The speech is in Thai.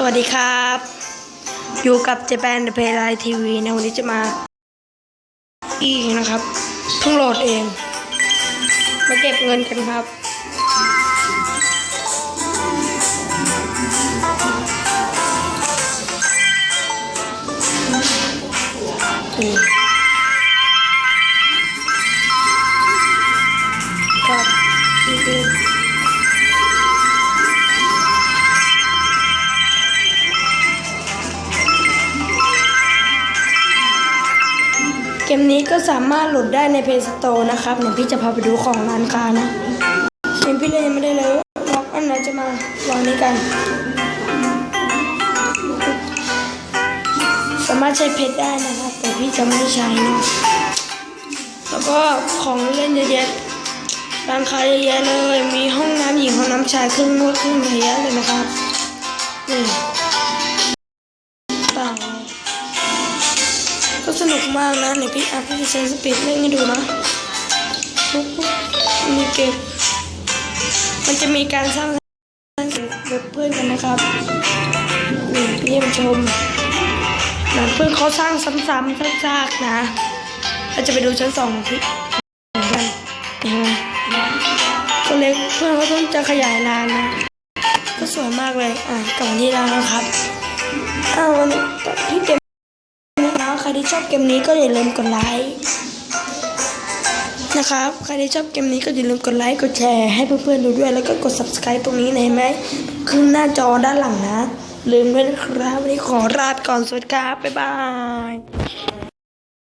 สวัสดีครับ อยู่กับเจแปนเดอะเพย์ไลทีวีนะวันนี้จะมา อีกนะครับเพิ่งโหลดเอง มาเก็บเงินกันครับ นี่ครั เกมนี้ก็สามารถโหลดได้ใน Play Store นะครับเดี๋ยวพี่จะพาไปดูของร้านค้านะเกมพี่เลยยังไม่ได้เลยล็อกอันไหนจะมาวางนี้กัน สามารถใช้เพชรได้นะครับ แต่พี่จะไม่ได้ใช้นะแล้วก็ของเล่นเยอะแยะร้านค้าเยอะแยะเลย มีห้องน้ำหญิงห้องน้ำชายเครื่องนวดเครื่องเยอะแยะเลยนะครับนี่ต่าง สนุกมากนะเดี๋ยพี่อาพี่จะใช้สปีดเล่นให้ดูนะมีเก็บมันจะมีการสร้างเว็บเพื่อนกันนะครับนี่เยี่ยมชมหนังเพื่อนเขาสร้างซ้ำๆซากๆนะเราจะไปดูชั้นสองของพี่กันนไหมก็เล็กเพื่อนเขาต้องจะขยายลานนะ ก็สวยมากเลย อะกลับมาที่ร้านแล้วครับอ้าววันนี้พี่เกม ชอบเกมนี้ก็อย่าลืมกดไลค์นะครับใครที่ชอบเกมนี้ก็อย่าลืมกดไลค์กดแชร์ให้เพื่อนๆดูด้วยแล้วก็กด subscribe ตรงนี้นะเห็นไหมขึ้นหน้าจอด้านหลังนะ ลืมด้วยนะครับวันนี้ขอลาไปก่อนสวัสดีครับบ๊ายบาย